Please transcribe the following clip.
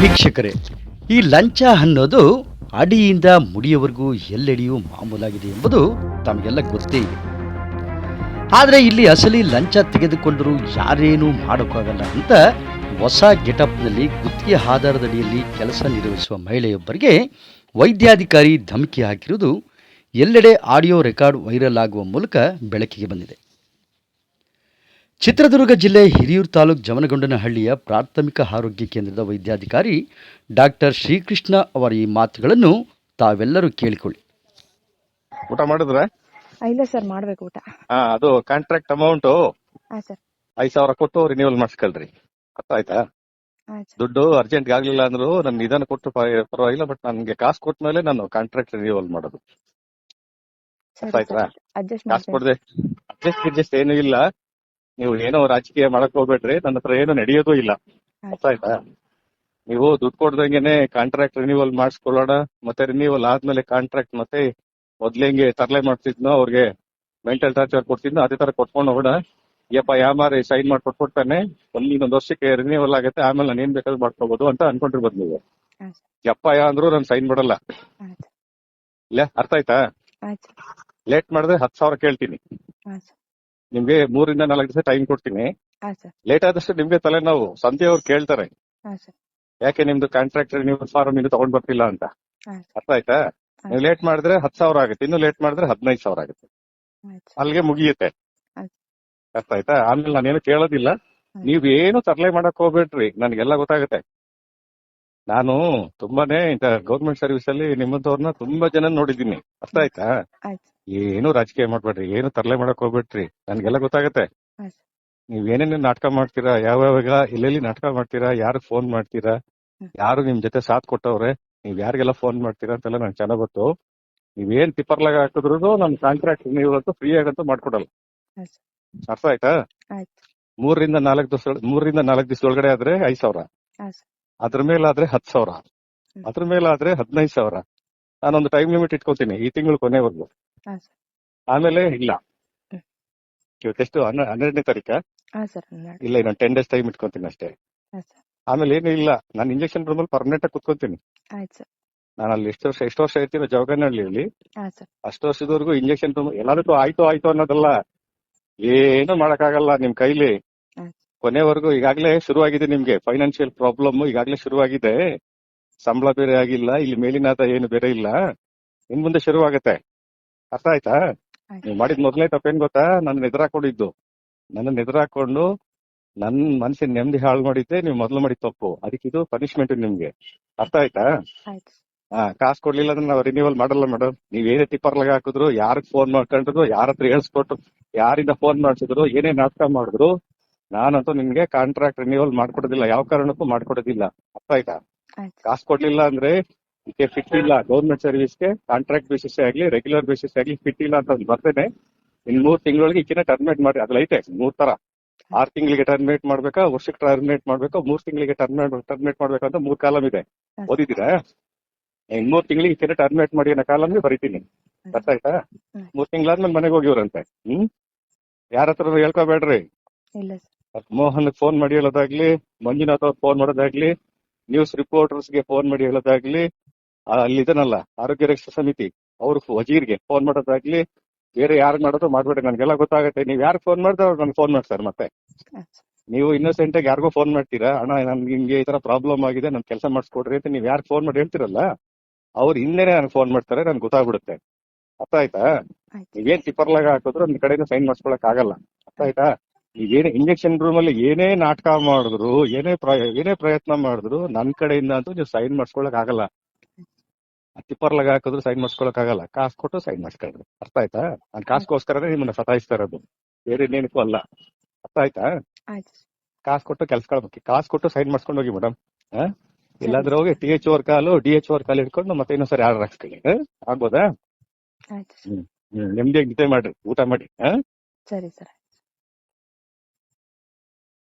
ವೀಕ್ಷಕರೇ, ಈ ಲಂಚ ಅನ್ನೋದು ಅಡಿಯಿಂದ ಮುಡಿಯವರೆಗೂ ಎಲ್ಲೆಡೆಯೂ ಮಾಮೂಲಾಗಿದೆ ಎಂಬುದು ತಮಗೆಲ್ಲ ಗೊತ್ತೇ ಇದೆ. ಆದರೆ ಇಲ್ಲಿ ಅಸಲಿ ಲಂಚ ತೆಗೆದುಕೊಂಡರೂ ಯಾರೇನೂ ಮಾಡೋಕ್ಕಾಗಲ್ಲ ಅಂತ ಹೊಸ ಗೆಟಪ್ನಲ್ಲಿ ಗುತ್ತಿಗೆ ಆಧಾರದಡಿಯಲ್ಲಿ ಕೆಲಸ ನಿರ್ವಹಿಸುವ ಮಹಿಳೆಯೊಬ್ಬರಿಗೆ ವೈದ್ಯಾಧಿಕಾರಿ ಧಮಕಿ ಹಾಕಿರುವುದು ಎಲ್ಲೆಡೆ ಆಡಿಯೋ ರೆಕಾರ್ಡ್ ವೈರಲ್ ಆಗುವ ಮೂಲಕ ಬೆಳಕಿಗೆ ಬಂದಿದೆ. ಚಿತ್ರದುರ್ಗ ಜಿಲ್ಲೆ ಹಿರಿಯೂರು ತಾಲೂಕು ಜಮನಗೊಂಡನಹಳ್ಳಿಯ ಪ್ರಾಥಮಿಕ ಆರೋಗ್ಯ ಕೇಂದ್ರದ ವೈದ್ಯಾಧಿಕಾರಿ ಡಾಕ್ಟರ್ ಶ್ರೀಕೃಷ್ಣ ಅವರ ಈ ಮಾತುಗಳನ್ನು ತಾವೆಲ್ಲರೂ ಕೇಳಿಕೊಳ್ಳಿ. ಊಟ ಮಾಡಿದ್ರ? ಆ, ಇಲ್ಲ ಸರ್ ಮಾಡ್ಬೇಕು ಊಟ. ಹಾ ಅದು ಕಾಂಟ್ರಾಕ್ಟ್ ಅಮೌಂಟ್ ಹಾ ಸರ್. ಐದ್ ಸಾವಿರ ಕೊಟ್ಟು ರಿನ್ಯೂವಲ್ ಮಾಡಿಸ್ಕೊಳ್ರಿ. ಅರ್ಥ ಆಯ್ತಾ ಹಾ ಸರ್. ದುಡ್ಡು ಅರ್ಜೆಂಟ್ ಆಗ್ಲಿಲ್ಲ ಅಂದ್ರು ನನ್ ನಿಧಾನ ಕೊಟ್ಟು ಪರ- ಪರವಾಗಿಲ್ಲ ಬಟ್ ನನ್ಗೆ ಕಾಸ್ ಕೊಟ್ಟ ಮೇಲೆ ನಾನು ಕಾಂಟ್ರಾಕ್ಟ್ ರಿನ್ಯೂವಲ್ ಮಾಡೋದು. ಸರಿ ಆಯ್ತಾ? ಸರ್. ಅಡ್ಜಸ್ಟ್ ಕಾಸು ಮಾಡ್ತೀನಿ. ಕೊಡದೆ ಅಡ್ಜಸ್ಟ್ ಗಿಡ್ಜಸ್ಟ್ ಏನೂ ಇಲ್ಲ. ನೀವು ಏನೋ ರಾಜಕೀಯ ಮಾಡಕ್ ಹೋಗ್ಬೇಡ್ರಿ ನನ್ನ ಹತ್ರ ಏನು ನಡೆಯೋದು ಇಲ್ಲ. ಅರ್ಥ ಆಯ್ತಾ? ನೀವು ದುಡ್ಡು ಕೊಡ್ದಂಗೆನೆ ಕಾಂಟ್ರಾಕ್ಟ್ ರಿನ್ಯೂವಲ್ ಮಾಡಿಸ್ಕೊಳ್ಳೋಣ ಮತ್ತೆ ರಿನ್ಯೂವಲ್ ಆದ್ಮೇಲೆ ಕಾಂಟ್ರಾಕ್ಟ್ ಮತ್ತೆ ಮೊದ್ಲು ಹೆಂಗೆ ತರಲೆ ಮಾಡ್ತಿದ್ನೋ ಅವ್ರಿಗೆ ಮೆಂಟಲ್ ಟಾರ್ಚರ್ ಕೊಡ್ತಿದ್ನೋ ಅದೇ ತರ ಕೊಟ್ಕೊಂಡು ಹೋಗೋಣ. ಯಪ್ಪ ಯಾಮಾರಿ ಸೈನ್ ಮಾಡಿ ಕೊಟ್ಬಿಡ್ತಾನೆ ಒಂದ್ ಇನ್ನೊಂದ್ ವರ್ಷಕ್ಕೆ ರಿನ್ಯೂವಲ್ ಆಗುತ್ತೆ ಆಮೇಲೆ ನಾನು ಏನ್ ಬೇಕಾದ್ರೂ ಮಾಡ್ಕೋಬಹುದು ಅಂತ ಅನ್ಕೊಂಡಿರ್ಬೋದು ನೀವು. ಯಪ್ಪಾ ಯಾ ಅಂದ್ರು ನಾನು ಸೈನ್ ಮಾಡಲ್ಲ. ಇಲ್ಲ ಅರ್ಥ ಆಯ್ತಾ? ಲೇಟ್ ಮಾಡಿದ್ರೆ ಹತ್ತು ಸಾವಿರ ಕೇಳ್ತೀನಿ. ನಿಮ್ಗೆ ಮೂರಿಂದ ನಾಲ್ಕು ದಿವಸ ಟೈಮ್ ಕೊಡ್ತೀನಿ. ಹಾ ಸರ್. ಲೇಟ್ ಆದಷ್ಟು ನಿಮ್ಗೆ ತಲೆನೋವು ಸಂತೆ ಅವ್ರು ಕೇಳ್ತಾರೆ. ಹಾ ಸರ್. ಯಾಕೆ ನಿಮ್ದು ಕಾಂಟ್ರಾಕ್ಟರ್ ನೀವು ಫಾರ್ಮ್ ಇನ್ನು ತಗೊಂಡ್ ಬರ್ತಿಲ್ಲ ಅಂತ? ಹಾ ಸರ್. ಅರ್ಥ ಆಯ್ತಾ? ನೀವು ಲೇಟ್ ಮಾಡಿದ್ರೆ ಹತ್ತು ಸಾವಿರ ಆಗುತ್ತೆ ಇನ್ನು ಲೇಟ್ ಮಾಡಿದ್ರೆ ಹದಿನೈದು ಸಾವಿರ ಆಗುತ್ತೆ. ಆಯ್ತು ಸರ್. ಅಲ್ಲಿಗೆ ಮುಗಿಯುತ್ತೆ. ಆಯ್ತು. ಅರ್ಥ ಆಯ್ತಾ? ಆಮೇಲೆ ನಾನೇನು ಕೇಳೋದಿಲ್ಲ. ನೀವ್ ಏನು ತರಲೆ ಮಾಡಕ್ ಹೋಗ್ಬೇಡ್ರಿ ನನ್ಗೆಲ್ಲ ಗೊತ್ತಾಗುತ್ತೆ. ನಾನು ತುಂಬಾನೇ ಇಂತ ಗೌರ್ಮೆಂಟ್ ಸರ್ವಿಸ್ ಅಲ್ಲಿ ನಿಮ್ಮಂತವ್ರನ್ನ ತುಂಬಾ ಜನ ನೋಡಿದ್ದೀನಿ. ಅರ್ಥ ಆಯ್ತಾ? ಆಯ್ತು. ಏನು ರಾಜಕೀಯ ಮಾಡ್ಬೇಡ್ರಿ ಏನು ತರಲೆ ಮಾಡಕ್ ಹೋಗ್ಬೇಡ್ರಿ. ನನ್ಗೆಲ್ಲ ಗೊತ್ತಾಗತ್ತೆ. ನೀವೇನೇನು ಸರ್ ನೀವ್ ಏನೇನು ನಾಟಕ ಮಾಡ್ತೀರಾ ಯಾವ್ಯಾವಾಗ ಎಲ್ಲೆಲ್ಲಿ ನಾಟಕ ಮಾಡ್ತೀರಾ ಯಾರು ಫೋನ್ ಮಾಡ್ತೀರಾ ಯಾರು ನಿಮ್ ಜೊತೆ ಸಾಥ್ ಕೊಟ್ಟವ್ರೆ ನೀವ್ ಯಾರಿಗೆಲ್ಲ ಫೋನ್ ಮಾಡ್ತೀರಾ ಅಂತೆಲ್ಲ ನಂಗೆ ಚೆನ್ನಾಗ್ ಗೊತ್ತು. ನೀವೇನ್ ಟಿಪ್ಪರ್ಲಾಗ ಹಾಕಿದ್ರು ನಮ್ ಕಾಂಟ್ರಾಕ್ಟ್ ನೀವು ಅಂತೂ ಫ್ರೀ ಆಗಂತ ಮಾಡ್ಕೊಡಲ್ಲ. ಅರ್ಥ ಆಯ್ತಾ? ಮೂರರಿಂದ ನಾಲ್ಕು ದಿವಸ ಮೂರರಿಂದ ನಾಲ್ಕು ದಿವಸ ಒಳಗಡೆ ಆದ್ರೆ ಐದ್ ಸಾವಿರ. ಅದ್ರ ಮೇಲಾದ್ರೆ ಹತ್ತು ಸಾವಿರ. ಅದ್ರ ಮೇಲಾದ್ರೆ ಹದಿನೈದು ಸಾವಿರ. ನಾನೊಂದು ಟೈಮ್ ಲಿಮಿಟ್ ಇಟ್ಕೋತೀನಿ ಈ ತಿಂಗಳು ಕೊನೆವರೆಗೂ. ಹಾ ಸರ್. ಆಮೇಲೆ ಇಲ್ಲ. ಹ್ಮ್. ಇವತ್ತೆಷ್ಟು ಹನ್ನೆ- ಹನ್ನೆರಡನೇ ತಾರೀಕ? ಹಾ ಸರ್ ಹನ್ನೆರಡು. ಇಲ್ಲ ಇನ್ನೊಂದು ಟೆನ್ ಡೇಸ್ ಟೈಮ್ ಇಟ್ಕೊಂತೀನಿ ಅಷ್ಟೇ. ಹಾ ಸರ್. ಆಮೇಲೆ ಏನು ಇಲ್ಲ. ನಾನು ಇಂಜೆಕ್ಷನ್ ಮೇಲೆ ಪರ್ಮನೆಂಟ್ ಆಗಿ ಕುತ್ಕೊಂತೀನಿ. ಆಯ್ತು ಸರ್. ನಾನು ಅಲ್ಲಿ ಎಷ್ಟು ವರ್ಷ ಎಷ್ಟು ವರ್ಷ ಇರ್ತೀನಿ ಜವಗನಹಳ್ಳಿಯಲ್ಲಿ ಹಾ ಸರ್. ಅಷ್ಟು ವರ್ಷದವರೆಗೂ ಇಂಜೆಕ್ಷನ್ ರೂಮ್ ಎಲ್ಲದಕ್ಕೂ ಆಯ್ತು ಆಯ್ತು ಅನ್ನೋದಲ್ಲ. ಏನು ಮಾಡಕ್ಕಾಗಲ್ಲ ನಿಮ್ ಕೈಲಿ. ಹ್ಮ್. ಕೊನೆವರೆಗೂ ಈಗಾಗಲೇ ಶುರುವಾಗಿದೆ ನಿಮ್ಗೆ. ಫೈನಾನ್ಷಿಯಲ್ ಪ್ರಾಬ್ಲಮ್ ಈಗಾಗಲೇ ಶುರುವಾಗಿದೆ. ಸಂಬಳ ಬೇರೆ ಆಗಿಲ್ಲ. ಇಲ್ಲಿ ಮೇಲಿನಾದ ಏನು ಬೇರೆ ಇಲ್ಲ. ಇನ್ ಮುಂದೆ ಶುರುವಾಗತ್ತೆ. ಅರ್ಥ ಆಯ್ತಾ? ನೀವು ಮಾಡಿದ ಮೊದಲನೇ ತಪ್ಪೇನ್ ಗೊತ್ತಾ? ನನ್ನ ಹಾಕೊಂಡಿದ್ದು. ನನ್ನ ಹಾಕೊಂಡು ನನ್ ಮನಸ್ಸಿನ ನೆಮ್ಮದಿ ಹಾಳು ಮಾಡಿದ್ದೆ ನೀವು ಮೊದಲು ಮಾಡಿ ತಪ್ಪು. ಅದಕ್ಕೆ ಇದು ಪನಿಷ್ಮೆಂಟ್ ನಿಮ್ಗೆ. ಅರ್ಥ ಆಯ್ತಾ? ಹಾ ಕಾಸು ಕೊಡ್ಲಿಲ್ಲ ಅಂದ್ರೆ ನಾವು ರಿನ್ಯೂವಲ್ ಮಾಡಲ್ಲ ಮೇಡಮ್ ನೀವ್ ಏನೇ ತಿಪ್ಪರ್ಲಾಗ ಹಾಕಿದ್ರು ಯಾರಿಗೆ ಫೋನ್ ಮಾಡ್ಕೊಂಡ್ರು ಯಾರ ಹತ್ರ ಹೇಳ್ಸ್ಕೊಟ್ಟು ಯಾರಿಂದ ಫೋನ್ ಮಾಡ್ಸಿದ್ರು ಏನೇ ನಾಟಕ ಮಾಡಿದ್ರು ನಾನಂತೂ ನಿಮ್ಗೆ ಕಾಂಟ್ರಾಕ್ಟ್ ರಿನ್ಯೂವಲ್ ಮಾಡ್ಕೊಡೋದಿಲ್ಲ. ಯಾವ ಕಾರಣಕ್ಕೂ ಮಾಡ್ಕೊಡೋದಿಲ್ಲ. ಅರ್ಥ ಆಯ್ತಾ. ಕಾಸು ಕೊಡ್ಲಿಲ್ಲ ಅಂದ್ರೆ ಇದಕ್ಕೆ ಫಿಟ್ ಇಲ್ಲ ಗೌರ್ಮೆಂಟ್ ಸರ್ವಿಸ್ಗೆ ಕಾಂಟ್ರಾಕ್ಟ್ ಬೇಸಿಸ್ ಆಗ್ಲಿ ರೆಗ್ಯುಲರ್ ಬೇಸಿಸ್ ಆಗ್ಲಿ ಫಿಟ್ ಇಲ್ಲ ಅಂತ ಬರ್ತೇನೆ. ಇನ್ ಮೂರ್ ತಿಂಗಳೊಳಗೆ ಈಕಿನ ಟರ್ಮಿನೇಟ್ ಮಾಡಿ ಅದ್ರಲ್ಲಿ ಐತೆ ಮೂರ್ ತರ. ಆರ್ ತಿಂಗಳಿಗೆ ಟರ್ಮಿನೇಟ್ ಮಾಡ್ಬೇಕಾ ವರ್ಷಕ್ಕೆ ಟರ್ಮಿನೇಟ್ ಮಾಡ್ಬೇಕಾ ಮೂರ್ ತಿಂಗಳಿಗೆ ಟರ್ಮಿನೇಟ್ ಟರ್ಮಿನೇಟ್ ಮಾಡ್ಬೇಕಂತ ಮೂರ್ ಕಾಲಮ್ ಇದೆ. ಓದಿದ್ದೀರಾ? ಇನ್ ಮೂರ್ ತಿಂಗಳಿಗೆ ಈಕಿನ ಟರ್ಮಿನೇಟ್ ಮಾಡಿ ಅನ್ನೋ ಕಾಲಮ್ ಬರೀತೀನಿ. ಅರ್ಥ ಆಯ್ತಾ. ಮೂರ್ ತಿಂಗಳಾದ್ಮೇಲೆ ಮನೆಗೆ ಹೋಗಿವ್ರಂತೆ. ಹ್ಮ್? ಯಾರ ಹತ್ರ ಹೇಳ್ಕೊಬೇಡ್ರಿ. ಮೋಹನ್ ಫೋನ್ ಮಾಡಿ ಹೇಳೋದಾಗ್ಲಿ ಮಂಜುನಾಥ್ ಅವ್ರು ಫೋನ್ ಮಾಡೋದಾಗ್ಲಿ ನ್ಯೂಸ್ ರಿಪೋರ್ಟರ್ಸ್ಗೆ ಫೋನ್ ಮಾಡಿ ಹೇಳೋದಾಗ್ಲಿ ಅಲ್ಲಿ ಇದನ್ನಲ್ಲ ಆರೋಗ್ಯ ರಕ್ಷಾ ಸಮಿತಿ ಅವ್ರು ವಜೀರ್ಗೆ ಫೋನ್ ಮಾಡೋದಾಗ್ಲಿ ಬೇರೆ ಯಾರು ಮಾಡೋದು ಮಾಡ್ಬೇಡ ನನ್ಗೆಲ್ಲ ಗೊತ್ತಾಗುತ್ತೆ. ನೀವ್ ಯಾರು ಫೋನ್ ಮಾಡಿದ್ರೆ ಅವ್ರು ನನ್ಗೆ ಫೋನ್ ಮಾಡ್ತಾರೆ ಮತ್ತೆ. ನೀವು ಇನ್ನೋಸೆಂಟ್ ಆಗಿ ಯಾರಿಗೋ ಫೋನ್ ಮಾಡ್ತೀರಾ? ಅಣ್ಣ ನನ್ಗೆ ಹಿಂಗೆ ಈ ತರ ಪ್ರಾಬ್ಲಮ್ ಆಗಿದೆ ನನ್ ಕೆಲಸ ಮಾಡಿಸ್ಕೊಡ್ರಿ ಅಂತ ನೀವ್ ಯಾರು ಫೋನ್ ಮಾಡಿ ಹೇಳ್ತಿರಲ್ಲ ಅವ್ರ ಹಿಂದೆನೆ ನನ್ಗೆ ಫೋನ್ ಮಾಡ್ತಾರೆ ನನ್ಗೆ ಗೊತ್ತಾಗ್ಬಿಡುತ್ತೆ. ಅರ್ಥ ಆಯ್ತಾ? ನೀವೇನ್ ಟಿಪ್ಪರ್ಲಾಗ ಹಾಕಿದ್ರು ಒಂದ್ ಕಡೆಯಿಂದ ಸೈನ್ ಮಾಡ್ಸ್ಕೊಳಕ್ ಆಗಲ್ಲ. ಅರ್ಥ ಆಯ್ತಾ? ನೀವೇನೇ ಇಂಜೆಕ್ಷನ್ ರೂಮ್ ಅಲ್ಲಿ ಏನೇ ನಾಟಕ ಮಾಡಿದ್ರು ಏನೇ ಏನೇ ಪ್ರಯತ್ನ ಮಾಡಿದ್ರು ನನ್ ಕಡೆಯಿಂದ ಅಂತೂ ನೀವು ಸೈನ್ ಮಾಡ್ಸ್ಕೊಳಕ್ ಆಗಲ್ಲ. ಟಿಪ್ಪರ್ಲಾಗ ಹಾಕಿದ್ರು ಸೈಡ್ ಮಾಡಿಸ್ಕೊಳಕ್ ಆಗಲ್ಲ. ಕಾಸು ಕೊಟ್ಟು ಸೈಡ್ ಮಾಡಿಸ್ಕೊಳ್ರಿ ಅರ್ಥ ಆಯ್ತಾ? ನಾನ್ ಕಾಸ್ಗೋಸ್ಕರನೇ ನಿಮ್ಮನ್ನ ಸತಾಯಿಸ್ತಾ ಇರೋದು. ಬೇರೆ ಇನ್ನೇನಕ್ಕೂ ಅಲ್ಲ. ಅರ್ಥ ಆಯ್ತಾ? ಕಾಸ್ ಕೊಟ್ಟು ಕೆಲ್ಸಕೊಳ್ಬೇಕು ಕಾಸು ಕೊಟ್ಟು ಸೈಡ್ ಮಾಡಿಸ್ಕೊಂಡು ಹೋಗಿ ಮೇಡಮ್ ಇಲ್ಲಾಂದ್ರೆ ಹೋಗಿ T H O call D H O call ಇಟ್ಕೊಂಡು ಮತ್ತೆ ಇನ್ನೊಂದ್ಸರಿ ಆರ್ಡರ್ ಹಾಕ್ಸ್ಕೊಳ್ಳಿ? ಆಗ್ಬೋದಾ? ಹ್ಮ್ ನೆಮ್ಮದಿಯಾಗಿ ನಿದ್ದೆ ಮಾಡ್ರಿ. ಊಟ ಮಾಡಿ. ಹಾ? ಸರಿ ಸರ್.